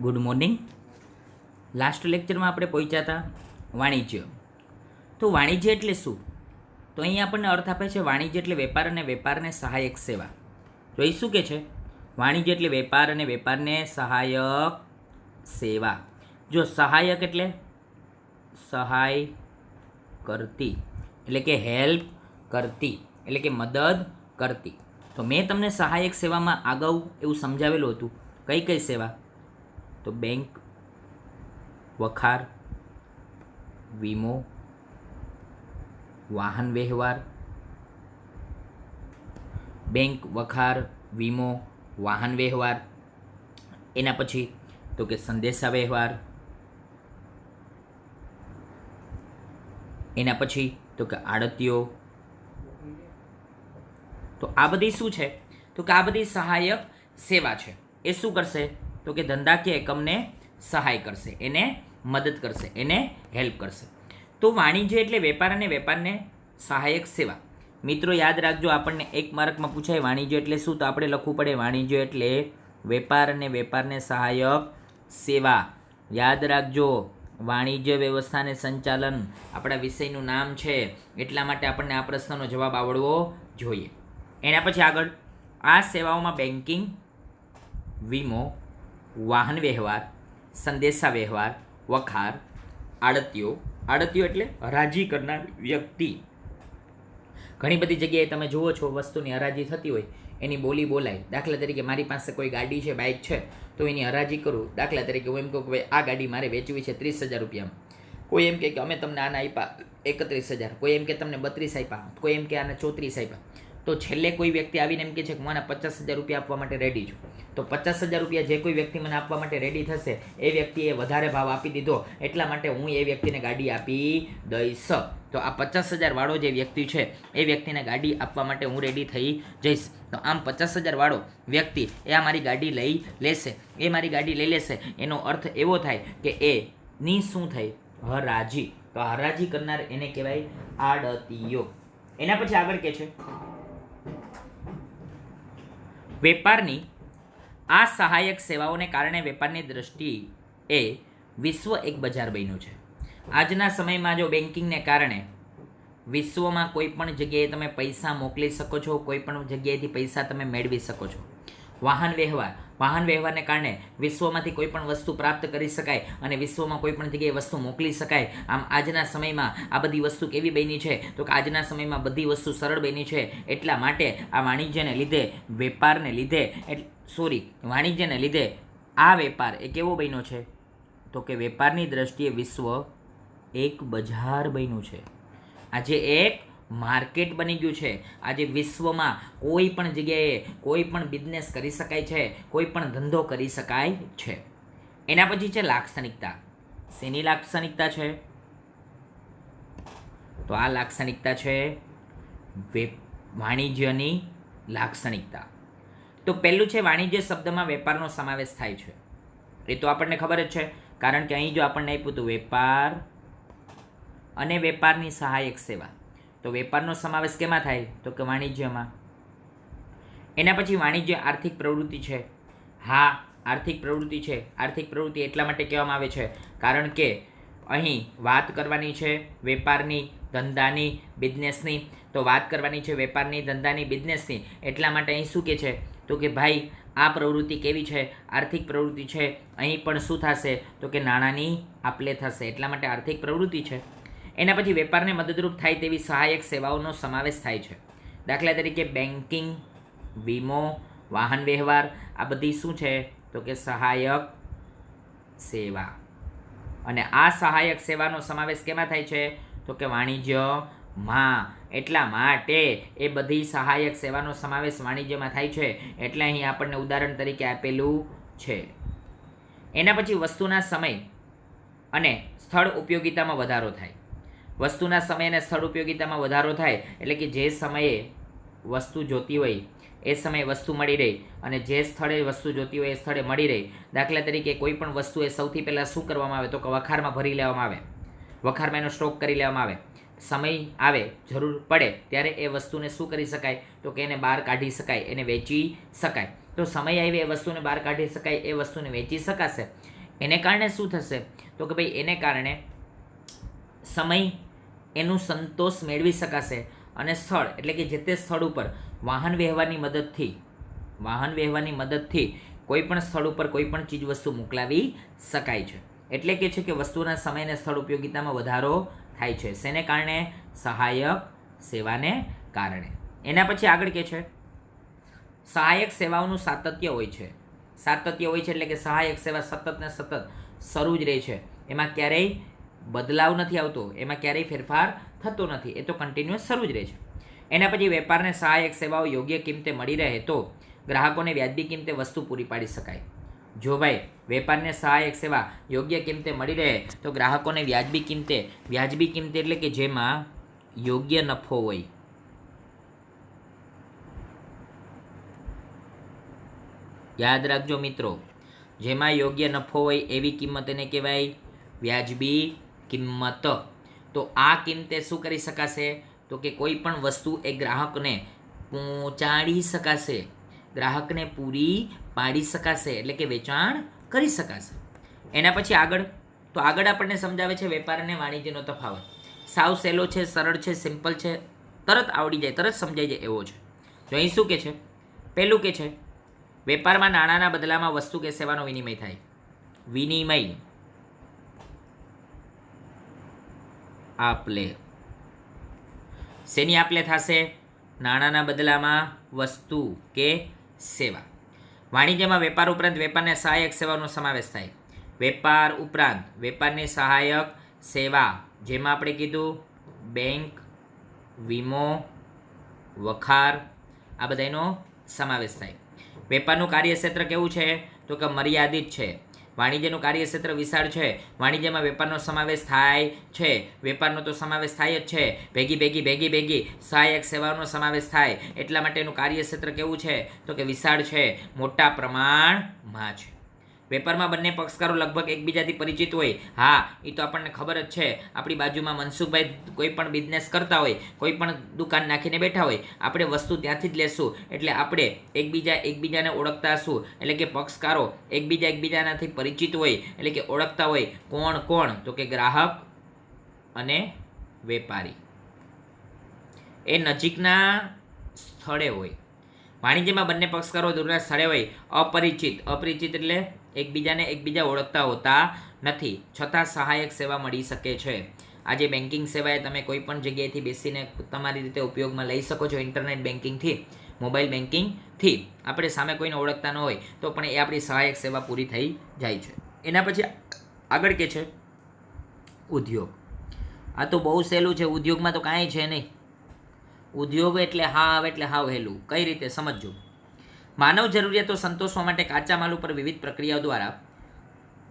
Good morning. Last લેક્ચરમાં આપણે પહોંચ્યા હતા વાણિજ્ય. તો વાણિજ્ય એટલે શું? તો અહીં આપણને અર્થ આપે છે વાણિજ્ય એટલે વેપાર અને વેપારને સહાયક સેવા. તો એ શું કે છે? વાણિજ્ય એટલે વેપાર અને વેપારને સહાયક સેવા. જો સહાયક એટલે સહાય કરતી, એટલે કે હેલ્પ કરતી, એટલે કે મદદ કરતી. તો મેં તમને સહાયક સેવામાં અગાઉ એવું સમજાવેલું હતું. કઈ કઈ સેવા? તો બેંક, વખાર, વીમો, વાહન વ્યવહાર, બેંક, વખાર, વીમો, વાહન વ્યવહાર, એના પછી તો કે સંદેશા વ્યવહાર, એના પછી તો કે આડતીઓ. તો આ બધી શું છે? તો કે આ બધી સહાયક સેવા છે. એ શું કરશે? તો કે ધંધાકીય એકમને સહાય કરશે, એને મદદ કરશે, એને હેલ્પ કરશે. તો વાણિજ્ય એટલે વેપાર અને વેપારને સહાયક સેવા. મિત્રો, યાદ રાખજો, આપણને એક માર્કમાં પૂછાય વાણિજ્ય એટલે શું, તો આપણે લખવું પડે વાણિજ્ય એટલે વેપાર અને વેપારને સહાયક સેવા. યાદ રાખજો, વાણિજ્ય વ્યવસ્થાને સંચાલન આપણા વિષયનું નામ છે, એટલા માટે આપણને આ પ્રશ્નનો જવાબ આવડવો જોઈએ. એના પછી આગળ, આ સેવાઓમાં બેન્કિંગ વીમો વાહન વ્યવહાર, સંદેશા વ્યવહાર, વખાર, આડતીઓ. આડતીઓ એટલે હરાજી કરનાર વ્યક્તિ. ઘણી બધી જગ્યાએ તમે જુઓ છો વસ્તુની હરાજી થતી હોય, એની બોલી બોલાય. દાખલા તરીકે મારી પાસે કોઈ ગાડી છે, બાઇક છે, તો એની હરાજી કરું. દાખલા તરીકે હું એમ કહું કે ભાઈ, આ ગાડી મારે વેચવી છે ત્રીસ હજાર રૂપિયામાં. કોઈ એમ કે અમે તમને આના આપ્યા એકત્રીસ હજાર. કોઈ એમ કે તમને બત્રીસ આપ્યા. કોઈ એમ કે આને ચોત્રીસ આપ્યા. તો છેલ્લે કોઈ વ્યક્તિ આવીને એમ કહે છે કે હું આના પચાસ હજાર રૂપિયા આપવા માટે રેડી છું. તો પચાસ હજાર રૂપિયા જે કોઈ વ્યક્તિ મને આપવા માટે રેડી થશે, એ વ્યક્તિએ વધારે ભાવ આપી દીધો, એટલા માટે હું એ વ્યક્તિને ગાડી આપી દઈશ. તો આ પચાસ હજારવાળો જે વ્યક્તિ છે, એ વ્યક્તિને ગાડી આપવા માટે હું રેડી થઈ જઈશ. તો આમ પચાસ હજારવાળો વ્યક્તિ એ આ મારી ગાડી લઈ લેશે. એ મારી ગાડી લઈ લેશે, એનો અર્થ એવો થાય કે એ ની શું થઈ? હરાજી. તો હરાજી કરનાર એને કહેવાય આડતીયો એના પછી આગળ કે છે? વેપારની આ સહાયક સેવાઓને કારણે વેપારની દ્રષ્ટિએ વિશ્વ એક બજાર બન્યું છે. આજના સમયમાં જો બેન્કિંગને કારણે વિશ્વમાં કોઈ પણ જગ્યાએ તમે પૈસા મોકલી શકો છો, કોઈ પણ જગ્યાએથી પૈસા તમે મેળવી શકો છો વાહન વ્યવહાર. વાહન વ્યવહારને કારણે વિશ્વમાંથી કોઈ પણ વસ્તુ પ્રાપ્ત કરી શકાય અને વિશ્વમાં કોઈ પણ જગ્યાએ વસ્તુ મોકલી શકાય. આમ આજના સમયમાં આ બધી વસ્તુ કેવી બની છે? તો કે આજના સમયમાં બધી વસ્તુ સરળ બની છે એટલા માટે આ વાણિજ્યને લીધે, વેપારને લીધે સોરી, વાણિજ્યને લીધે આ વેપાર એ કેવો બન્યો છે? તો કે વેપારની દ્રષ્ટિએ વિશ્વ એક બજાર બન્યું છે. આજે એક માર્કેટ બની ગયું છે. આજે વિશ્વમાં કોઈ પણ જગ્યાએ કોઈ પણ બિઝનેસ કરી શકાય છે, કોઈ પણ ધંધો કરી શકાય છે. એના પછી છે લાક્ષણિકતા. શેની લાક્ષણિકતા છે? તો આ લાક્ષણિકતા છે વાણિજ્યની લાક્ષણિકતા. તો પહેલું છે વાણિજ્ય શબ્દમાં વેપારનો સમાવેશ થાય છે. એ તો આપણને ખબર જ છે, કારણ કે અહીં જો આપણને આપ્યું હતું વેપાર અને વેપારની સહાયક સેવા. તો વેપારનો સમાવેશ કેમાં થાય? તો કે વાણિજ્યમાં. એના પછી વાણિજ્ય આર્થિક પ્રવૃત્તિ છે. હા, આર્થિક પ્રવૃત્તિ છે. આર્થિક પ્રવૃત્તિ એટલા માટે કહેવામાં આવે છે, કારણ કે અહીં વાત કરવાની છે વેપારની, ધંધાની બિઝનેસની તો વાત કરવાની છે વેપારની, ધંધાની બિઝનેસની એટલા માટે અહીં શું કે છે? તો કે ભાઈ, આ પ્રવૃત્તિ કેવી છે? આર્થિક પ્રવૃત્તિ છે. અહીં પણ શું થશે? તો કે નાણાંની આપલે થશે. એટલા માટે આર્થિક પ્રવૃત્તિ છે. એના પછી વેપારને મદદરૂપ થાય તેવી સહાયક સેવાઓનો સમાવેશ થાય છે. દાખલા તરીકે બેન્કિંગ વીમો, વાહન વ્યવહાર, આ બધી શું છે? તો કે સહાયક સેવા. અને આ સહાયક સેવાનો સમાવેશ કેમાં થાય છે? તો કે વાણિજ્યમાં એટલા માટે એ બધી સહાયક સેવાનો સમાવેશ વાણિજ્યમાં થાય છે. એટલે અહીં આપણને ઉદાહરણ તરીકે આપેલું છે. એના પછી વસ્તુના સમય અને સ્થળ ઉપયોગિતામાં વધારો થાય. વસ્તુના સમય અને સ્થળ ઉપયોગિતામાં વધારો થાય એટલે કે જે સમયે વસ્તુ જોતી હોય, એ સમયે વસ્તુ મળી રહી અને જે સ્થળે વસ્તુ જોતી હોય, એ સ્થળે મળી રહી. દાખલા તરીકે કોઈ પણ વસ્તુ એ સૌથી પહેલાં શું કરવામાં આવે તો કે વખારમાં ભરી લેવામાં આવે. વખારમાં એનો સ્ટોક કરી લેવામાં આવે. સમય આવે, જરૂર પડે, ત્યારે એ વસ્તુને શું કરી શકાય? તો કે એને બહાર કાઢી શકાય, એને વેચી શકાય. તો સમય આવી એ વસ્તુને બહાર કાઢી શકાય, એ વસ્તુને વેચી શકાશે. એને કારણે શું થશે? તો કે ભાઈ, એને કારણે સમય એનું સંતોષ મેળવી શકાશે અને સ્થળ, એટલે કે જે તે સ્થળ ઉપર વાહન વ્યવહારની મદદથી, વાહન વ્યવહારની મદદથી કોઈ પણ સ્થળ ઉપર કોઈ પણ ચીજ વસ્તુ મોકલાવી શકાય છે. એટલે કે છે કે વસ્તુના સમય અને સ્થળ ઉપયોગિતામાં વધારો થાય છે. શેને કારણે? સહાયક સેવાને કારણે. એના પછી આગળ કે છે? સહાયક સેવાઓનું સાતત્ય હોય છે. સાતત્ય હોય છે એટલે કે સહાયક સેવા સતત ને સતત શરૂ જ રહે છે. એમાં ક્યારેય બદલાવ નથી આવતો, એમાં ક્યારેય ફેરફાર થતો નથી, એ તો કન્ટિન્યુઅસ શરૂ જ રહે છે. એના પછી વેપારને સહાયક સેવાઓ યોગ્ય કિંમતે મળી રહે તો ગ્રાહકોને વ્યાજબી કિંમતે વસ્તુ પૂરી પાડી શકાય. જો ભાઈ, વેપારને સહાયક સેવા યોગ્ય કિંમતે મળી રહે તો ગ્રાહકોને વ્યાજબી કિંમતે વ્યાજબી કિંમતે એટલે કે જેમાં યોગ્ય નફો હોય. યાદ રાખજો મિત્રો, જેમાં યોગ્ય નફો હોય એવી કિંમત એને કહેવાય વ્યાજબી કિંમત. તો આ કિંમતે શું કરી શકાશે? તો કે કોઈ પણ વસ્તુ એ ગ્રાહકને પહોંચાડી શકાશે. ગ્રાહકને પૂરી પાડી શકાશે, એટલે કે વેચાણ કરી શકાશે. એના પછી આગળ. તો આગળ આપણને સમજાવે છે વેપાર અને વાણિજ્યનો તફાવત. સાવ સહેલો છે, સરળ છે, સિમ્પલ છે, તરત આવડી જાય, તરત સમજાઈ જાય એવો છે. જો અહીં શું કે છે? પહેલું કે છે, વેપારમાં નાણાંના બદલામાં વસ્તુ કે સેવાનો વિનિમય થાય. વિનિમય. આપલે. શેની આપલે થશે? નાણાંના બદલામાં વસ્તુ કે સેવા? વાણિજ્યમાં વેપાર ઉપરાંત વેપારને સહાયક સેવાનો સમાવેશ થાય. વેપાર ઉપરાંત વેપારની સહાયક સેવા, જેમાં આપણે કીધું બેંક, વીમો, વખાર, આ બધાનો સમાવેશ થાય. વેપારનું કાર્યક્ષેત્ર કેવું છે? તો કે મર્યાદિત છે. વાણિજ્યનું કાર્યક્ષેત્ર વિશાળ છે. વાણિજ્યમાં વેપારનો સમાવેશ થાય છે. વેપારનો તો સમાવેશ થાય જ છે. ભેગી ભેગી ભેગી ભેગી સહાયક સેવાઓનો સમાવેશ થાય. એટલા માટેનું કાર્યક્ષેત્ર કેવું છે? તો કે વિશાળ છે. મોટા પ્રમાણમાં છે વેપારમાં બંને પક્ષકારો લગભગ એકબીજાથી પરિચિત હોય. હા એ તો આપણને ખબર જ છે. આપણી બાજુમાં મનસુખભાઈ કોઈ પણ બિઝનેસ કરતા હોય, કોઈ પણ દુકાન નાખીને બેઠા હોય, આપણે વસ્તુ ત્યાંથી જ લેશું. એટલે આપણે એકબીજા એકબીજાને ઓળખતા હશું એટલે કે પક્ષકારો એકબીજા એકબીજાનાથી પરિચિત હોય, એટલે કે ઓળખતા હોય કોણ કોણ? તો કે ગ્રાહક અને વેપારી. એ નજીકના સ્થળે હોય. વાણિજ્યમાં બંને પક્ષકારો દૂરના સ્થળે હોય. અપરિચિત. અપરિચિત એટલે એકબીજાને એકબીજા ઓળખતા હોતા નથી. છતાં સહાયક સેવા મળી શકે છે. આજે બેન્કિંગ સેવાએ તમે કોઈ પણ જગ્યાએથી બેસીને તમારી રીતે ઉપયોગમાં લઈ શકો છો ઇન્ટરનેટ બેન્કિંગથી મોબાઈલ બેન્કિંગથી આપણે સામે કોઈને ઓળખતા ન હોય તો પણ એ આપણી સહાયક સેવા પૂરી થઈ જાય છે. એના પછી આગળ કે છે? ઉદ્યોગ. આ તો બહુ સહેલું છે. ઉદ્યોગમાં તો કાંઈ છે નહીં. ઉદ્યોગ એટલે હાવ એટલે હાવ હેલું કઈ રીતે? સમજજો. માનવ જરૂરિયાતો સંતોષવા માટે કાચા માલ ઉપર વિવિધ પ્રક્રિયાઓ દ્વારા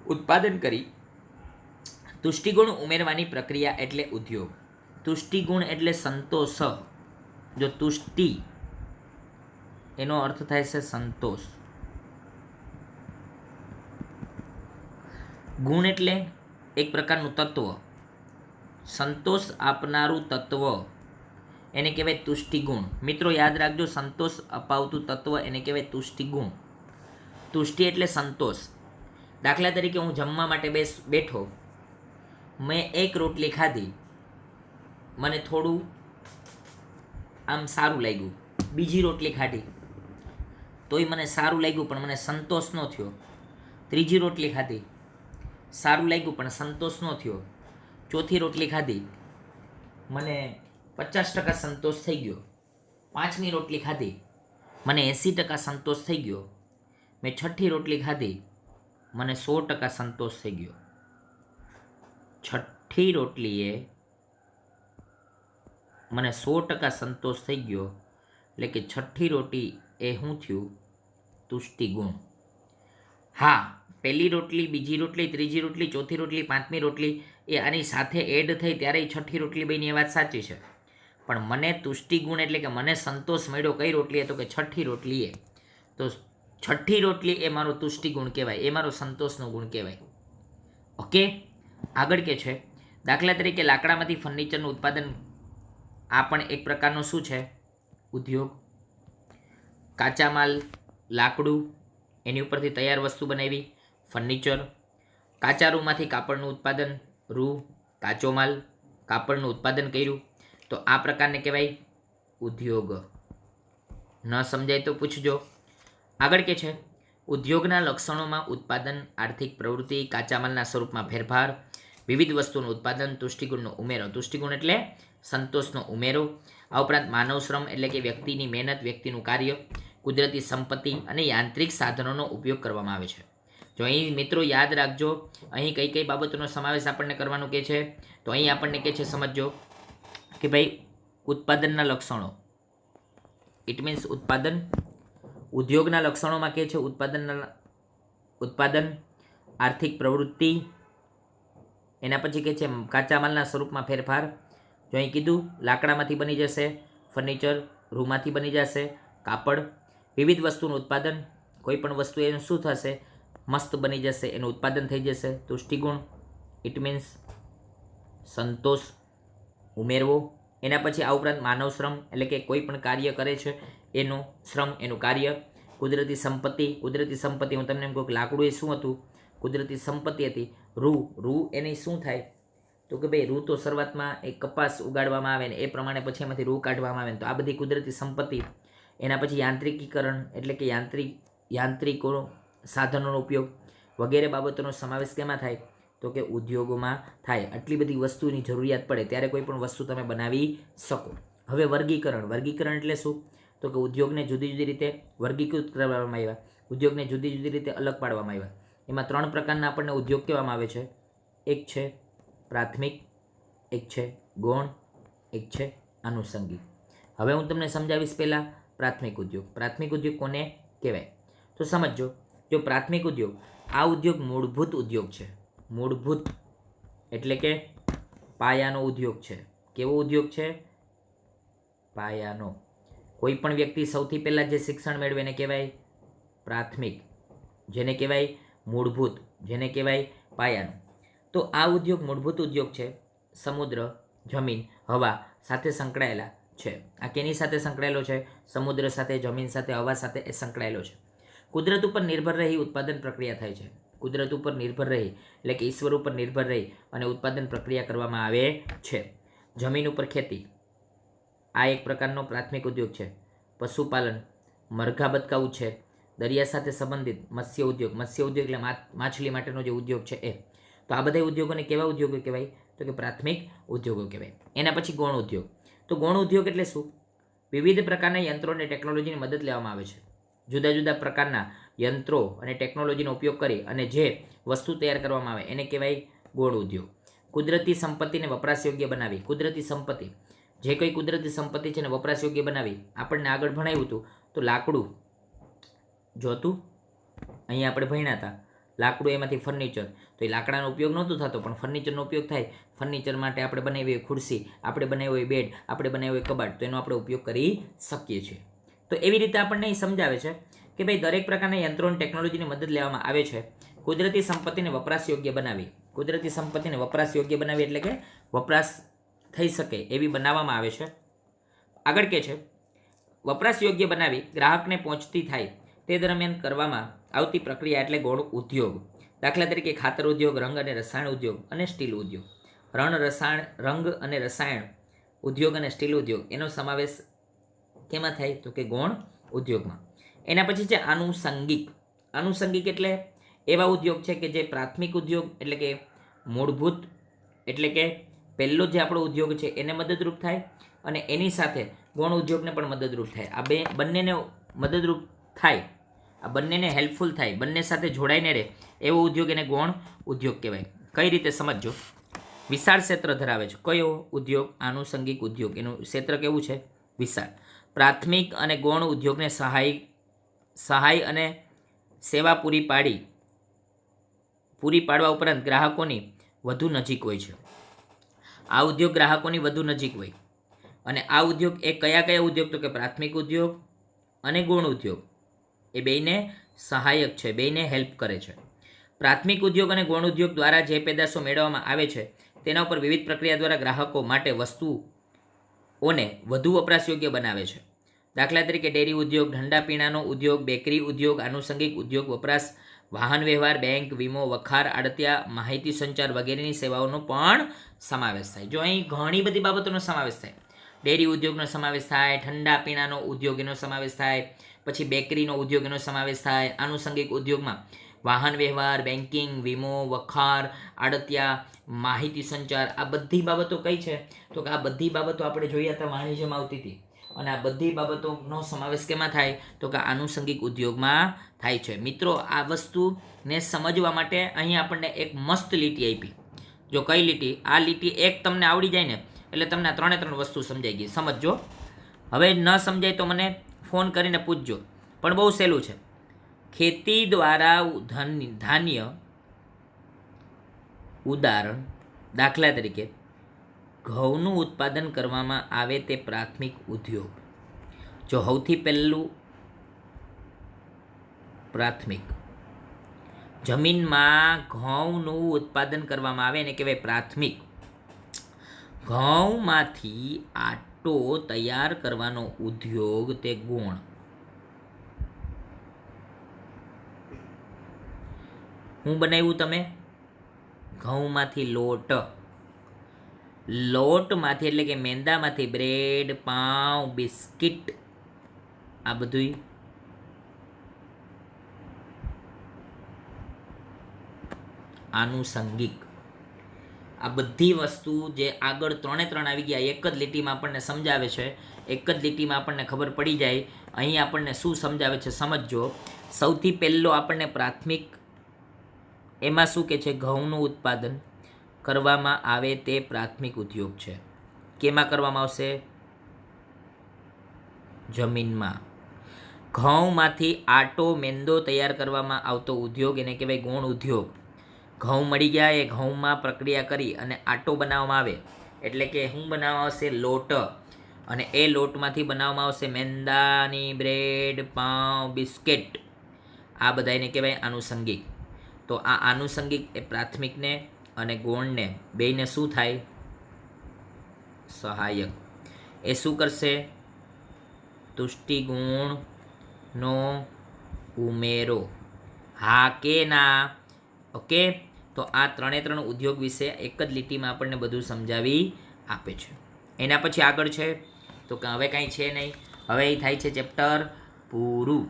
ઉત્પાદન કરી તુષ્ટિગુણ ઉમેરવાની પ્રક્રિયા એટલે ઉદ્યોગ. તુષ્ટિગુણ એટલે સંતોષ. જો તુષ્ટિ, એનો અર્થ થાય છે સંતોષ. ગુણ એટલે એક પ્રકારનું તત્વ. સંતોષ આપનારું તત્વ. એને કહેવાય તુષ્ટિગુણ. મિત્રો, યાદ રાખજો, સંતોષ અપાવતું તત્વ એને કહેવાય તુષ્ટિગુણ. તુષ્ટિ એટલે સંતોષ. દાખલા તરીકે હું જમવા માટે બેસ, બેઠો. મેં એક રોટલી ખાધી. મને થોડું આમ સારું લાગ્યું. બીજી રોટલી ખાધી. તોય મને સારું લાગ્યું, પણ મને સંતોષ ન થયો. ત્રીજી રોટલી ખાધી. સારું લાગ્યું, પણ સંતોષ ન થયો. ચોથી રોટલી ખાધી. મને પચાસ ટકા સંતોષ થઈ ગયો. પાંચમી રોટલી ખાધી. મને એંસી ટકા સંતોષ થઈ ગયો. મેં છઠ્ઠી રોટલી ખાધી. મને સો ટકા સંતોષ થઈ ગયો. છઠ્ઠી રોટલીએ મને સો ટકા સંતોષ થઈ ગયો. એટલે કે છઠ્ઠી રોટી એ શું થયું? તુષ્ટિ ગુણ. હા, પહેલી રોટલી, બીજી રોટલી, ત્રીજી રોટલી, ચોથી રોટલી, પાંચમી રોટલી એ આની સાથે એડ થઈ ત્યારે છઠ્ઠી રોટલી બની એ વાત સાચી છે. પણ મને તુષ્ટિ ગુણ એટલે કે મને સંતોષ મળ્યો કઈ રોટલીએ તો કે છઠ્ઠી રોટલીએ તો છઠ્ઠી રોટલી એ મારો તુષ્ટિ ગુણ કહેવાય, એ મારો સંતોષનો ગુણ કહેવાય. ઓકે? આગળ કે છે? દાખલા તરીકે લાકડામાંથી ફર્નિચરનું ઉત્પાદન આ પણ એક પ્રકારનો શું છે? ઉદ્યોગ. કાચા માલ, લાકડું, એની ઉપરથી તૈયાર વસ્તુ બનાવી ફર્નિચર કાચા રૂમાંથી કાપડનું ઉત્પાદન, રૂ, કાચો માલ, કાપડનું ઉત્પાદન કર્યું. તો આ પ્રકારને કહેવાય ઉદ્યોગ. ન સમજાય તો પૂછજો. આગળ કે છે? ઉદ્યોગના લક્ષણોમાં ઉત્પાદન, આર્થિક પ્રવૃત્તિ કાચા માલના સ્વરૂપમાં ફેરફાર, વિવિધ વસ્તુનું ઉત્પાદન, તુષ્ટિગુણનો ઉમેરો. તુષ્ટિગુણ એટલે સંતોષનો ઉમેરો. આ ઉપરાંત માનવ શ્રમ એટલે કે વ્યક્તિની મહેનત, વ્યક્તિનું કાર્ય, કુદરતી સંપત્તિ અને યાંત્રિક સાધનોનો ઉપયોગ કરવામાં આવે છે. જો અહીં મિત્રો યાદ રાખજો, અહીં કઈ કઈ બાબતોનો સમાવેશ આપણને કરવાનું કે છે? તો અહીં આપણને કે છે, સમજજો. કે ભાઈ, ઉત્પાદનના લક્ષણો. ઇટ મીન્સ ઉત્પાદન, ઉદ્યોગના લક્ષણોમાં કે છે, ઉત્પાદનના ઉત્પાદન, આર્થિક પ્રવૃત્તિ, એના પછી કે છે, કાચા માલના સ્વરૂપમાં ફેરફાર. જો અહીં કીધું, લાકડામાંથી બની જશે, ફર્નિચર રૂમાંથી બની જશે, કાપડ, વિવિધ વસ્તુનું ઉત્પાદન, કોઈ પણ વસ્તુ એનું શું થશે, મસ્ત બની જશે, એનું ઉત્પાદન થઈ જશે, તુષ્ટિગુણ. ઇટ મીન્સ સંતોષ. ઉમેરવો. એના પછી આ ઉપરાંત માનવ શ્રમ એટલે કે કોઈ પણ કાર્ય કરે છે, એનું શ્રમ, એનું કાર્ય. કુદરતી સંપત્તિ કુદરતી સંપત્તિ, હું તમને એમ કહું કે લાકડું એ શું હતું? કુદરતી સંપત્તિ હતી. રૂ રૂ એની શું થાય? તો કે ભાઈ, રૂ તો શરૂઆતમાં એ કપાસ ઉગાડવામાં આવે ને એ પ્રમાણે પછી એમાંથી રૂ કાઢવામાં આવે ને તો આ બધી કુદરતી સંપત્તિ. એના પછી યાંત્રિકીકરણ એટલે કે યાંત્રિક, યાંત્રિકો સાધનોનો ઉપયોગ વગેરે બાબતોનો સમાવેશ કેમાં થાય? તો કે ઉદ્યોગોમાં થાય. આટલી બધી વસ્તુની જરૂરિયાત પડે ત્યારે કોઈ પણ વસ્તુ તમે બનાવી શકો. હવે વર્ગીકરણ. વર્ગીકરણ એટલે શું? તો કે ઉદ્યોગને જુદી જુદી રીતે વર્ગીકૃત કરવામાં આવ્યા. ઉદ્યોગને જુદી જુદી રીતે અલગ પાડવામાં આવ્યા. એમાં ત્રણ પ્રકારના આપણને ઉદ્યોગ કહેવામાં આવે છે. એક છે પ્રાથમિક, એક છે ગૌણ, એક છે આનુષંગિક. હવે હું તમને સમજાવીશ પહેલાં પ્રાથમિક ઉદ્યોગ. પ્રાથમિક ઉદ્યોગ કોને કહેવાય? તો સમજજો, જો પ્રાથમિક ઉદ્યોગ, આ ઉદ્યોગ મૂળભૂત ઉદ્યોગ છે. મૂળભૂત એટલે કે પાયાનો ઉદ્યોગ છે. કેવો ઉદ્યોગ છે? પાયાનો. કોઈ પણ વ્યક્તિ સૌથી પહેલાં જે શિક્ષણ મેળવે એને કહેવાય પ્રાથમિક, જેને કહેવાય મૂળભૂત, જેને કહેવાય પાયાનો. તો આ ઉદ્યોગ મૂળભૂત ઉદ્યોગ છે. સમુદ્ર, જમીન, હવા સાથે સંકળાયેલા છે. આ કેની સાથે સંકળાયેલો છે? સમુદ્ર સાથે, જમીન સાથે, હવા સાથે એ સંકળાયેલો છે. કુદરત ઉપર નિર્ભર રહી ઉત્પાદન પ્રક્રિયા થાય છે. કુદરત ઉપર નિર્ભર રહી, એટલે કે ઈશ્વર ઉપર નિર્ભર રહી અને ઉત્પાદન પ્રક્રિયા કરવામાં આવે છે. જમીન ઉપર ખેતી. આ એક પ્રકારનો પ્રાથમિક ઉદ્યોગ છે. પશુપાલન. મરઘા બતકાવું છે. દરિયા સાથે સંબંધિત મત્સ્ય ઉદ્યોગ. મત્સ્ય ઉદ્યોગ એટલે માછલી માટેનો જે ઉદ્યોગ છે એ. તો આ બધા ઉદ્યોગોને કેવા ઉદ્યોગો કહેવાય? તો કે પ્રાથમિક ઉદ્યોગો કહેવાય. એના પછી ગૌણ ઉદ્યોગ. તો ગૌણ ઉદ્યોગ એટલે શું? વિવિધ પ્રકારના યંત્રો અને ટેકનોલોજીની મદદ લેવામાં આવે છે. જુદા જુદા પ્રકારના યંત્રો અને ટેકનોલોજીનો ઉપયોગ કરી અને જે વસ્તુ તૈયાર કરવામાં આવે, એને કહેવાય ગોળ ઉદ્યોગ. કુદરતી સંપત્તિને વપરાશ યોગ્ય બનાવી, કુદરતી સંપત્તિ. જે કંઈ કુદરતી સંપત્તિ છે ને વપરાશ યોગ્ય બનાવી, આપણને આગળ ભણાવ્યું હતું, તો લાકડું જોતું, અહીંયા આપણે ભણ્યા હતા. લાકડું એમાંથી ફર્નિચર તો એ લાકડાનો ઉપયોગ નહોતો થતો, પણ ફર્નિચરનો ઉપયોગ થાય. ફર્નિચર માટે આપણે બનાવી હોય ખુરશી, આપણે બનાવી હોય બેડ આપણે બનાવી હોય કબાટ, તો એનો આપણે ઉપયોગ કરી શકીએ છીએ. તો એવી રીતે આપણને એ સમજાવે છે કે ભાઈ દરેક પ્રકારના યંત્રો અને ટેકનોલોજીની મદદ લેવામાં આવે છે. કુદરતી સંપત્તિને વપરાશ યોગ્ય બનાવી. કુદરતી સંપત્તિને વપરાશ યોગ્ય બનાવી એટલે કે વપરાશ થઈ શકે એવી બનાવવામાં આવે છે. આગળ કે છે, વપરાશ યોગ્ય બનાવી ગ્રાહકને પહોંચતી થાય તે દરમિયાન કરવામાં આવતી પ્રક્રિયા એટલે ગૌણ ઉદ્યોગ. દાખલા તરીકે ખાતર ઉદ્યોગ, રંગ અને રસાયણ ઉદ્યોગ અને સ્ટીલ ઉદ્યોગ. રણ રસાયણ, રંગ અને રસાયણ ઉદ્યોગ અને સ્ટીલ ઉદ્યોગ એનો સમાવેશ કેમાં થાય? તો કે ગૌણ ઉદ્યોગમાં. એના પછી છે આનુષંગિક આનુષંગિક એટલે એવા ઉદ્યોગ છે કે જે પ્રાથમિક ઉદ્યોગ એટલે કે મૂળભૂત એટલે કે પહેલો જે આપણો ઉદ્યોગ છે એને મદદરૂપ થાય અને એની સાથે ગૌણ ઉદ્યોગને પણ મદદરૂપ થાય. આ બે, બંનેને મદદરૂપ થાય. આ બંનેને હેલ્પફુલ થાય. બંને સાથે જોડાઈને રહે. એવો ઉદ્યોગ એને ગૌણ ઉદ્યોગ કહેવાય. કઈ રીતે સમજજો? વિશાળ ક્ષેત્ર ધરાવે છે. કયો ઉદ્યોગ? આનુષંગિક ઉદ્યોગ. એનું ક્ષેત્ર કેવું છે? વિશાળ. પ્રાથમિક અને ગૌણ ઉદ્યોગને સહાય સહાય અને સેવા પૂરી પાડી, પૂરી પાડવા ઉપરાંત ગ્રાહકોની વધુ નજીક હોય છે. આ ઉદ્યોગ ગ્રાહકોની વધુ નજીક હોય. અને આ ઉદ્યોગ એ કયા કયા ઉદ્યોગ? તો કે પ્રાથમિક ઉદ્યોગ અને ગૌણ ઉદ્યોગ. એ બેયને સહાયક છે, બેયને હેલ્પ કરે છે. પ્રાથમિક ઉદ્યોગ અને ગૌણ ઉદ્યોગ દ્વારા જે પેદાશો મેળવવામાં આવે છે, તેના ઉપર વિવિધ પ્રક્રિયા દ્વારા ગ્રાહકો માટે વસ્તુઓને વધુ વપરાશયોગ્ય બનાવે છે. દાખલા તરીકે ડેરી ઉદ્યોગ ઠંડા પીણાનો ઉદ્યોગ, બેકરી ઉદ્યોગ, આનુષંગિક ઉદ્યોગ, વપરાશ, વાહન વ્યવહાર, બેંક, વીમો, વખાર, આડતિયા, માહિતી સંચાર વગેરેની સેવાઓનો પણ સમાવેશ થાય. જો અહીં ઘણી બધી બાબતોનો સમાવેશ થાય. ડેરી ઉદ્યોગનો સમાવેશ થાય ઠંડા પીણાનો ઉદ્યોગ એનો સમાવેશ થાય, પછી બેકરીનો ઉદ્યોગ એનો સમાવેશ થાય, આનુષંગિક ઉદ્યોગમાં વાહન વ્યવહાર બેન્કિંગ વીમો, વખાર, આડતિયા, માહિતી સંચાર, આ બધી બાબતો કઈ છે? તો કે આ બધી બાબતો આપણે જોઈએ હતા વાણિજ્યમાં આવતી હતી. અને આ બધી બાબતોનો સમાવેશ કેમાં થાય? તો કે આનુષંગિક ઉદ્યોગમાં થાય છે. મિત્રો, આ વસ્તુને સમજવા માટે અહીં આપણને એક મસ્ત લીટી આપી. જો કઈ લીટી? આ લીટી એક તમને આવડી જાય ને, એટલે તમને આ ત્રણે ત્રણ વસ્તુ સમજાઈ ગઈ. સમજજો. હવે ન સમજાય તો મને ફોન કરીને પૂછજો. પણ બહુ સહેલું છે. ખેતી દ્વારા ધાન્ય ઉદાહરણ દાખલા તરીકે, ઘઉંનું ઉત્પાદન કરવામાં આવે તે પ્રાથમિક ઉદ્યોગ. જો સૌથી પહેલું પ્રાથમિક, જમીનમાં ઘઉંનું ઉત્પાદન કરવામાં આવે એને કહેવાય પ્રાથમિક. ઘઉંમાંથી આટો તૈયાર કરવાનો ઉદ્યોગ તે ગુણ. હું બનાવ્યું તમે? ઘઉંમાંથી લોટ. લોટમાંથી એટલે કે મેંદામાંથી બ્રેડ પાઉં બિસ્કિટ, આ બધું આનુષંગિક આ બધી વસ્તુ જે આગળ ત્રણે ત્રણ આવી ગયા, એક જ લીટીમાં આપણને સમજાવે છે. એક જ લીટીમાં આપણને ખબર પડી જાય. અહીં આપણને શું સમજાવે છે સમજજો. સૌથી પહેલો આપણને પ્રાથમિક એમાં શું કે છે? ઘઉંનું ઉત્પાદન કરવામાં આવે તે પ્રાથમિક ઉદ્યોગ છે. કેમાં કરવામાં આવશે? જમીનમાં. ઘઉંમાંથી આટો મેંદો તૈયાર કરવામાં આવતો ઉદ્યોગ, એને કહેવાય ગૌણ ઉદ્યોગ. ઘઉં મળી ગયા એ ઘઉંમાં પ્રક્રિયા કરી અને આટો બનાવવામાં આવે. એટલે કે શું બનાવવામાં આવશે? લોટ. અને એ લોટમાંથી બનાવવામાં આવશે મેંદાની બ્રેડ, પાઉં, બિસ્કિટ. આ બધા એને કહેવાય આનુષંગિક. તો આ આનુષંગિક એ પ્રાથમિકને અને ગૌણને બેયને શું થાય? સહાયક. એ શું કરશે? તુષ્ટિગુણનો ઉમેરો. હા કે ના? ઓકે? તો આ ત્રણે ત્રણ ઉદ્યોગ વિશે એક જ લીટીમાં આપણને બધું સમજાવી આપે છે. એના પછી આગળ છે. તો કે હવે કાંઈ છે નહીં. હવે એ થાય છે ચેપ્ટર પૂરું.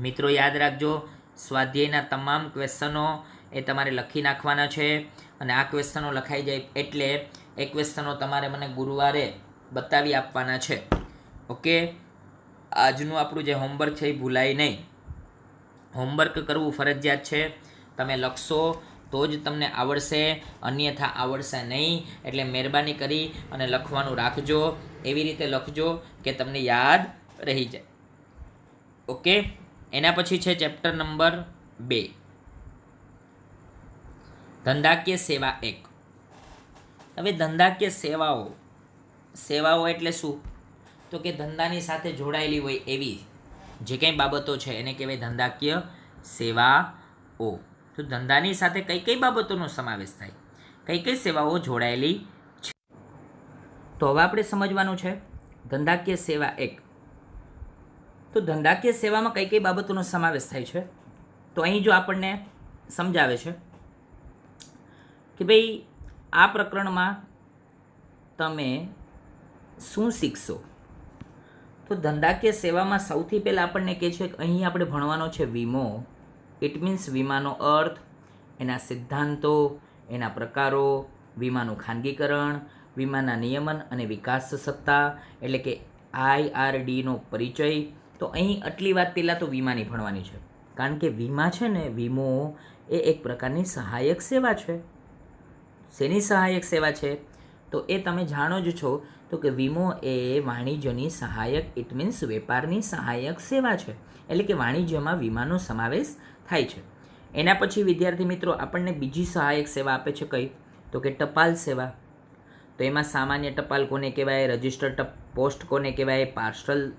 મિત્રો યાદ રાખજો સ્વાધ્યાયના તમામ ક્વેશ્ચનો એ તમારે લખી નાખવાના છે અને આ ક્વેશ્ચનો લખાઈ જાય એટલે એ ક્વેશ્ચનો તમારે મને ગુરુવારે બતાવી આપવાના છે. ઓકે આજનું આપણું જે હોમવર્ક છે એ ભૂલાય નહીં. હોમવર્ક કરવું ફરજિયાત છે. તમે લખશો તો જ તમને આવડશે, અન્યથા આવડશે નહીં. એટલે મહેરબાની કરી અને લખવાનું રાખજો. એવી રીતે લખજો કે તમને યાદ રહી જાય. ઓકે એના પછી છે ચેપ્ટર નંબર બે. ધંધાકીય સેવા એક. હવે ધંધાકીય સેવાઓ. સેવાઓ એટલે શું? તો કે ધંધાની સાથે જોડાયેલી હોય એવી જે કંઈ બાબતો છે, એને કહેવાય ધંધાકીય સેવાઓ. તો ધંધાની સાથે કઈ કઈ બાબતોનો સમાવેશ થાય? કઈ કઈ સેવાઓ જોડાયેલી છે? તો હવે આપણે સમજવાનું છે ધંધાકીય સેવા એક. તો ધંધાકીય સેવામાં કઈ કઈ બાબતોનો સમાવેશ થાય છે? તો અહીં જો આપણને સમજાવે છે કે ભાઈ, આ પ્રકરણમાં તમે શું શીખશો? તો ધંધાકીય સેવામાં સૌથી પહેલાં આપણને કહે છે કે અહીં આપણે ભણવાનો છે વીમો. ઇટ મીન્સ વીમાનો અર્થ, એના સિદ્ધાંતો, એના પ્રકારો, વીમાનું ખાનગીકરણ, વીમાના નિયમન અને વિકાસ સત્તા, એટલે કે આઈઆરડીનો પરિચય તો અહીં આટલી વાત પહેલાં તો વીમાની ભણવાની છે. કારણ કે વીમા છે ને, વીમો એ એક પ્રકારની સહાયક સેવા છે. શેની સહાયક સેવા છે? તો એ તમે જાણો જ છો તો કે વીમો એ વાણિજ્યની સહાયક ઇટ મીન્સ વેપારની સહાયક સેવા છે. એટલે કે વાણિજ્યમાં વીમાનો સમાવેશ થાય છે. એના પછી વિદ્યાર્થી મિત્રો, આપણને બીજી સહાયક સેવા આપે છે કઈ? તો કે ટપાલ સેવા. તો એમાં સામાન્ય ટપાલ કોને કહેવાય? રજિસ્ટર પોસ્ટ કોને કહેવાય? પાર્સલ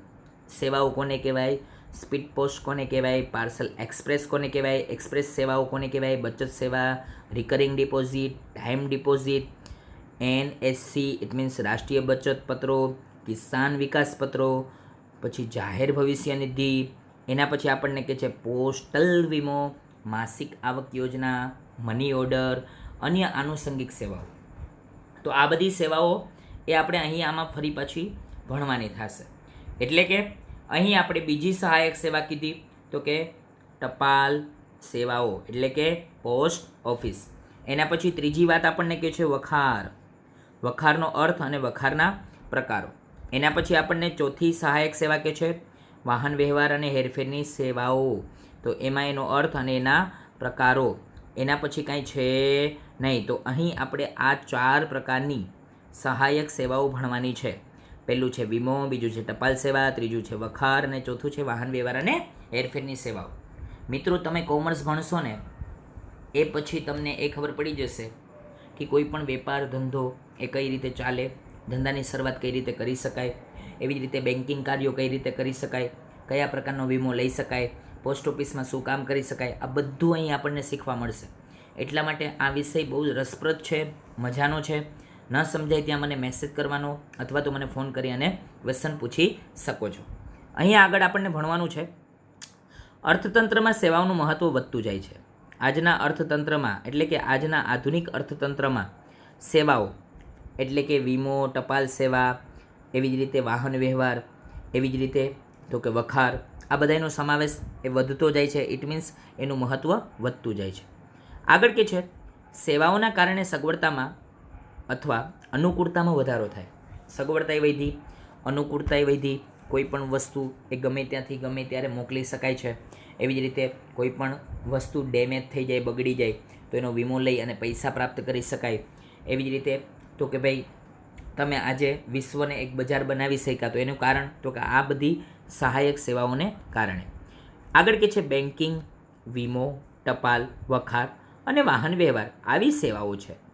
સેવાઓ કોને કહેવાય? સ્પીડ પોસ્ટ કોને કહેવાય? પાર્સલ એક્સપ્રેસ કોને કહેવાય? એક્સપ્રેસ સેવાઓ કોને કહેવાય? બચત સેવા recurring deposit time deposit N S C it means રાષ્ટ્રીય બચત પત્રો, કિસાન વિકાસ પત્રો, પછી જાહેર ભવિષ્ય નિધિ, એના પછી આપણને કે છે પોસ્ટલ વીમો, માસિક આવક યોજના મની ઓર્ડર અન્ય આનુષંગિક સેવાઓ. તો આ બધી સેવાઓ એ આપણે અહીં આમાં ફરી પછી ભણવાની થશે. એટલે કે અહીં આપણે બીજી સહાયક સેવા કીધી, તો કે ટપાલ સેવાઓ, એટલે કે પોસ્ટ ઓફિસ. એના પછી ત્રીજી વાત આપણને કહે છે વખાર. વખારનો અર્થ અને વખારના પ્રકારો. એના પછી આપણને ચોથી સહાયક સેવા કે છે વાહન વ્યવહાર અને હેરફેરની સેવાઓ. તો એમાં એનો અર્થ અને એના પ્રકારો. એના પછી કાંઈ છે નહીં. તો અહીં આપણે આ ચાર પ્રકારની સહાયક સેવાઓ ભણવાની છે. પહેલું છે વીમો, બીજું છે ટપાલ સેવા, ત્રીજું છે વખાર અને ચોથું છે વાહન વ્યવહાર અને એરફેરની સેવાઓ. મિત્રો, તમે કોમર્સ ભણશો ને, એ પછી તમને એ ખબર પડી જશે કે કોઈ પણ વેપાર ધંધો એ કઈ રીતે ચાલે, ધંધાની શરૂઆત કઈ રીતે કરી શકાય, એવી જ રીતે બેન્કિંગ કાર્યો કઈ રીતે કરી શકાય, કયા પ્રકારનો વીમો લઈ શકાય, પોસ્ટ ઓફિસમાં શું કામ કરી શકાય, આ બધું અહીં આપણને શીખવા મળશે. એટલા માટે આ વિષય બહુ જ રસપ્રદ છે, મજાનો છે. ન સમજાય ત્યાં મને મેસેજ કરવાનો અથવા તો મને ફોન કરી અને ક્વેશ્ચન પૂછી શકો છો. અહીં આગળ આપણને ભણવાનું છે. અર્થતંત્રમાં સેવાઓનું મહત્ત્વ વધતું જાય છે. આજના અર્થતંત્રમાં, એટલે કે આજના આધુનિક અર્થતંત્રમાં, સેવાઓ, એટલે કે વીમો, ટપાલ સેવા, એવી જ રીતે વાહન વ્યવહાર, એવી જ રીતે તો કે વખાર, આ બધાનો સમાવેશ એ વધતો જાય છે. ઇટ મીન્સ એનું મહત્ત્વ વધતું જાય છે. આગળ કે છે, સેવાઓના કારણે સગવડતામાં અથવા અનુકૂળતામાં વધારો થાય. સગવડતાએ વધી અનુકૂળતાએ વધી કોઈ પણ વસ્તુ એ ગમે ત્યાંથી ગમે ત્યારે મોકલી શકાય છે. એવી જ રીતે કોઈ પણ વસ્તુ ડેમેજ થઈ જાય, બગડી જાય, તો એનો વીમો લઈ અને પૈસા પ્રાપ્ત કરી શકાય. એવી જ રીતે તો કે ભાઈ, તમે આજે વિશ્વને એક બજાર બનાવી શક્યા તો એનું કારણ તો કે આ બધી સહાયક સેવાઓને કારણે. આગળ કે છે બેન્કિંગ વીમો, ટપાલ, વખાર અને વાહન વ્યવહાર, આવી સેવાઓ છે.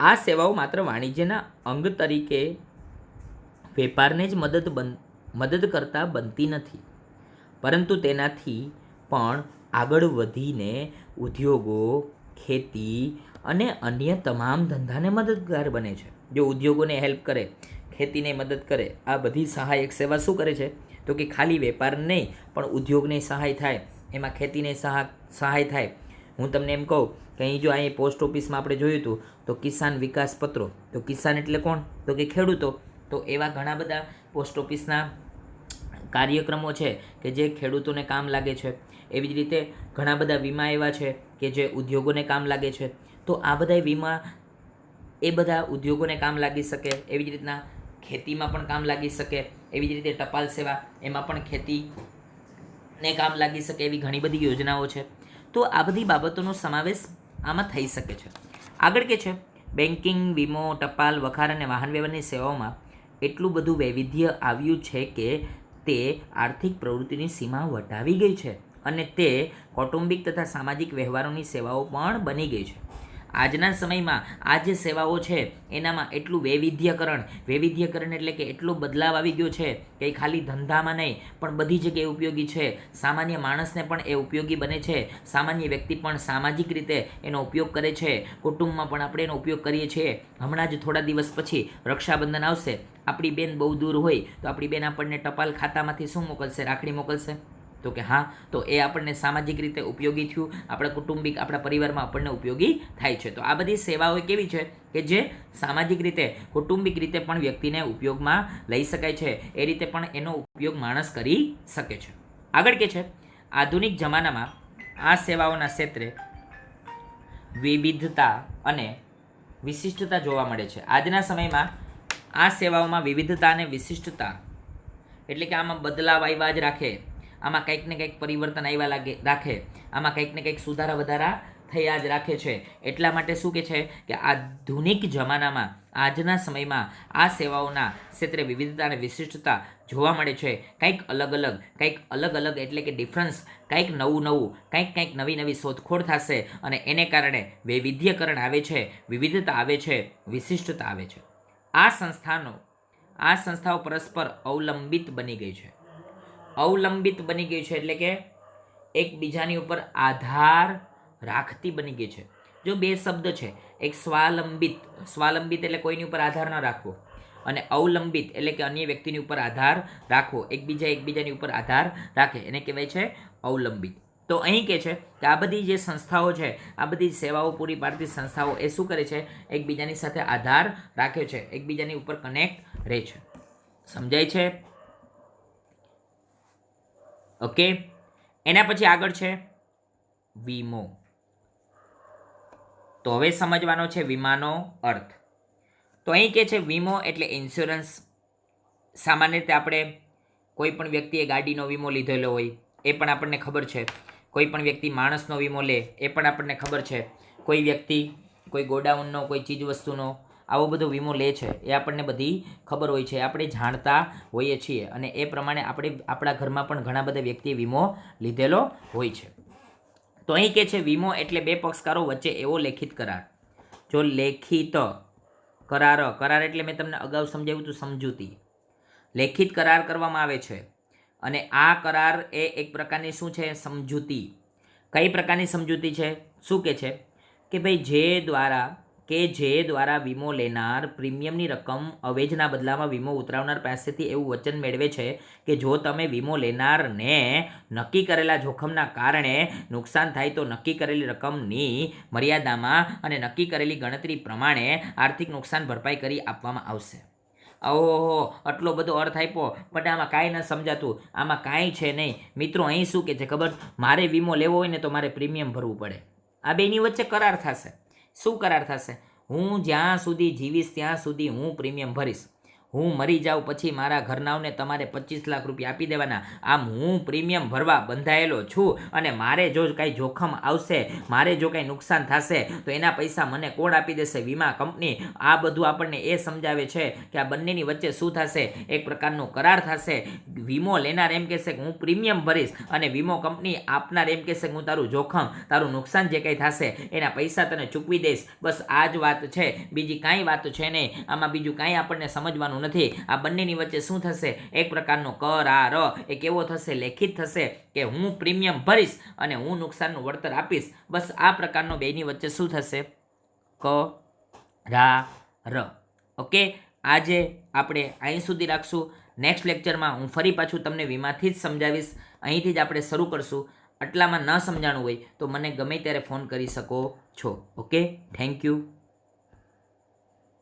આ સેવાઓ માત્ર વાણિજ્યના અંગ તરીકે વેપારને જ મદદ બન, મદદ કરતા બનતી નથી. પરંતુ તેનાથી પણ આગળ વધીને ઉદ્યોગો, ખેતી અને અન્ય તમામ ધંધાને મદદગાર બને છે. જો ઉદ્યોગોને હેલ્પ કરે, ખેતીને મદદ કરે, આ બધી સહાયક સેવા શું કરે છે? તો કે ખાલી વેપાર નહીં, પણ ઉદ્યોગને સહાય થાય. એમાં ખેતીને સહાય સહાય થાય. હું તમને એમ કહું કે અહીં જો અહીં પોસ્ટ ઓફિસમાં આપણે જોયું હતું, તો કિસાન વિકાસ પત્રો. તો કિસાન એટલે કોણ? તો કે ખેડૂતો. તો એવા ઘણા બધા પોસ્ટ ઓફિસના કાર્યક્રમો છે કે જે ખેડૂતોને કામ લાગે છે. એવી જ રીતે ઘણા બધા વીમા એવા છે કે જે ઉદ્યોગોને કામ લાગે છે. તો આ બધા વીમા એ બધા ઉદ્યોગોને કામ લાગી શકે, એવી જ રીતના ખેતીમાં પણ કામ લાગી શકે, એવી જ રીતે ટપાલ સેવા એમાં પણ ખેતીને કામ લાગી શકે, એવી ઘણી બધી યોજનાઓ છે. તો આ બધી બાબતોનો સમાવેશ આમાં થઈ શકે છે. આગળ કે છે બેન્કિંગ વીમો, ટપાલ વખાર અને વાહન વ્યવહારની સેવાઓમાં એટલું બધું વૈવિધ્ય આવ્યું છે કે તે આર્થિક પ્રવૃત્તિની સીમા વટાવી ગઈ છે અને તે કૌટુંબિક તથા સામાજિક વ્યવહારોની સેવાઓ પણ બની ગઈ છે. આજના સમયમાં આ જે સેવાઓ છે, એનામાં એટલું વૈવિધ્યકરણ વૈવિધ્યકરણ એટલે કે એટલો બદલાવ આવી ગયો છે કે ખાલી ધંધામાં નહીં, પણ બધી જગ્યાએ ઉપયોગી છે. સામાન્ય માણસને પણ એ ઉપયોગી બને છે. સામાન્ય વ્યક્તિ પણ સામાજિક રીતે એનો ઉપયોગ કરે છે. કુટુંબમાં પણ આપણે એનો ઉપયોગ કરીએ છીએ. હમણાં જ થોડા દિવસ પછી રક્ષાબંધન આવશે. આપણી બેન બહુ દૂર હોય, તો આપણી બેન આપણને ટપાલ ખાતામાંથી શું મોકલશે? રાખડી મોકલશે? તો કે હા, તો એ આપણને સામાજિક રીતે ઉપયોગી થયું, આપણા કુટુંબિક, આપણા પરિવારમાં આપણને ઉપયોગી થાય છે. તો આ બધી સેવાઓ કેવી છે કે જે સામાજિક રીતે, કુટુંબિક રીતે પણ વ્યક્તિને ઉપયોગમાં લઈ શકાય છે. એ રીતે પણ એનો ઉપયોગ માણસ કરી શકે છે. આગળ કે છે, આધુનિક જમાનામાં આ સેવાઓના ક્ષેત્રે વિવિધતા અને વિશિષ્ટતા જોવા મળે છે. આજના સમયમાં આ સેવાઓમાં વિવિધતા અને વિશિષ્ટતા એટલે કે આમાં બદલાવ આવ્યા જ રાખે. આમાં કંઈક ને કંઈક પરિવર્તન આવ્યા લાગે, રાખે. આમાં કંઈક ને કંઈક સુધારા વધારા થયા જ રાખે છે. એટલા માટે શું કે છે કે આધુનિક જમાનામાં, આજના સમયમાં આ સેવાઓના ક્ષેત્રે વિવિધતા અને વિશિષ્ટતા જોવા મળે છે. કંઈક અલગ અલગ, કંઈક અલગ અલગ એટલે કે ડિફરન્સ કંઈક નવું નવું, કંઈક કંઈક નવી નવી શોધખોળ થશે અને એને કારણે વૈવિધ્યકરણ આવે છે, વિવિધતા આવે છે, વિશિષ્ટતા આવે છે. આ સંસ્થાનો, આ સંસ્થાઓ પરસ્પર અવલંબિત બની ગઈ છે. અવલંબિત બની ગઈ છે એટલે કે એકબીજાની ઉપર આધાર રાખતી બની ગઈ છે. જો બે શબ્દ છે, એક સ્વાલંબિત સ્વાલંબિત એટલે કોઈની ઉપર આધાર ન રાખવો. અને અવલંબિત એટલે કે અન્ય વ્યક્તિની ઉપર આધાર રાખવો. એકબીજા એકબીજાની ઉપર આધાર રાખે. એને કહેવાય છે અવલંબિત. તો અહીં કહે છે કે આ બધી જે સંસ્થાઓ છે, આ બધી સેવાઓ પૂરી પાડતી સંસ્થાઓ એ શું કરે છે? એકબીજાની સાથે આધાર રાખે છે. એકબીજાની ઉપર કનેક્ટ રહે છે. સમજાય છે? ઓકે? એના પછી આગળ છે વીમો. તો હવે સમજવાનો છે વીમાનો અર્થ. તો અહીં કે છે વીમો એટલે ઇન્સ્યોરન્સ સામાન્ય રીતે આપણે કોઈ પણ વ્યક્તિએ ગાડીનો વીમો લીધેલો હોય, એ પણ આપણને ખબર છે. કોઈ પણ વ્યક્તિ માણસનો વીમો લે, એ પણ આપણને ખબર છે. કોઈ વ્યક્તિ કોઈ ગોડાઉનનો, કોઈ ચીજ વસ્તુનો આવો બધો વીમો લે છે, એ આપણને બધી ખબર હોય છે, આપણે જાણતા હોઈએ છીએ અને એ પ્રમાણે આપણે આપણા ઘરમાં પણ ઘણા બધા વ્યક્તિએ વીમો લીધેલો હોય છે. તો અહીં કે છે વીમો એટલે બે પક્ષકારો વચ્ચે એવો લેખિત કરાર. જો લેખિત કરાર કરાર એટલે મેં તમને અગાઉ સમજાવ્યું હતું સમજૂતી. લેખિત કરાર કરવામાં આવે છે અને આ કરાર એ એક પ્રકારની શું છે? સમજૂતી. કઈ પ્રકારની સમજૂતી છે? શું કે છે? કે ભાઈ જે દ્વારા કે જે દ્વારા વીમો લેનાર પ્રીમિયમની રકમ અવેજના બદલામાં વીમો ઉતરાવનાર પાસેથી એવું વચન મેળવે છે કે જો તમે વીમો લેનારને નક્કી કરેલા જોખમના કારણે નુકસાન થાય તો નક્કી કરેલી રકમની મર્યાદામાં અને નક્કી કરેલી ગણતરી પ્રમાણે આર્થિક નુકસાન ભરપાઈ કરી આપવામાં આવશે. ઓહો, આટલો બધો અર્થ આપ્યો, પણ આમાં કાંઈ ન સમજાતું. આમાં કાંઈ છે નહીં. મિત્રો, અહીં શું કે છે ખબર? મારે વીમો લેવો હોય ને તો મારે પ્રીમિયમ ભરવું પડે. આ બેની વચ્ચે કરાર થશે. શું કરાર થશે? હું જ્યાં સુધી જીવીશ ત્યાં સુધી હું પ્રીમિયમ ભરીશ. હું મરી જાઉં પછી મારા ઘરનાઓને તમારે પચીસ લાખ રૂપિયા આપી દેવાના. આમ હું પ્રીમિયમ ભરવા બંધાયેલો છું અને મારે જો કાંઈ જોખમ આવશે, મારે જો કાંઈ નુકસાન થશે, તો એના પૈસા મને કોણ આપી દેશે? વીમા કંપની. આ બધું આપણને એ સમજાવે છે કે આ બંનેની વચ્ચે શું થશે? એક પ્રકારનો કરાર થશે. વીમો લેનાર એમ કહેશે કે હું પ્રીમિયમ ભરીશ અને વીમો કંપની આપનાર એમ કહેશે કે હું તારું જોખમ, તારું નુકસાન જે કંઈ થશે, એના પૈસા તને ચૂકવી દઈશ. બસ આ જ વાત છે. બીજી કાંઈ વાત છે નહીં. આમાં બીજું કાંઈ આપણને સમજવાનું નથી. આ બંનેની વચ્ચે શું થશે? એક પ્રકારનો કરાર. એ કેવો થશે, લેખિત થશે કે હું પ્રીમિયમ ભરીશ અને હું નુકસાનનું વળતર આપીશ. બસ આ પ્રકારનો બેની વચ્ચે શું થશે? ક રા ર ઓકે? આજે આપણે અહીં સુધી રાખશું. નેક્સ્ટ લેક્ચરમાં હું ફરી પાછું તમને વીમાથી જ સમજાવીશ. અહીંથી જ આપણે શરૂ કરશું. આટલામાં ન સમજાણું હોય તો મને ગમે ત્યારે ફોન કરી શકો છો. ઓકે? Thank you.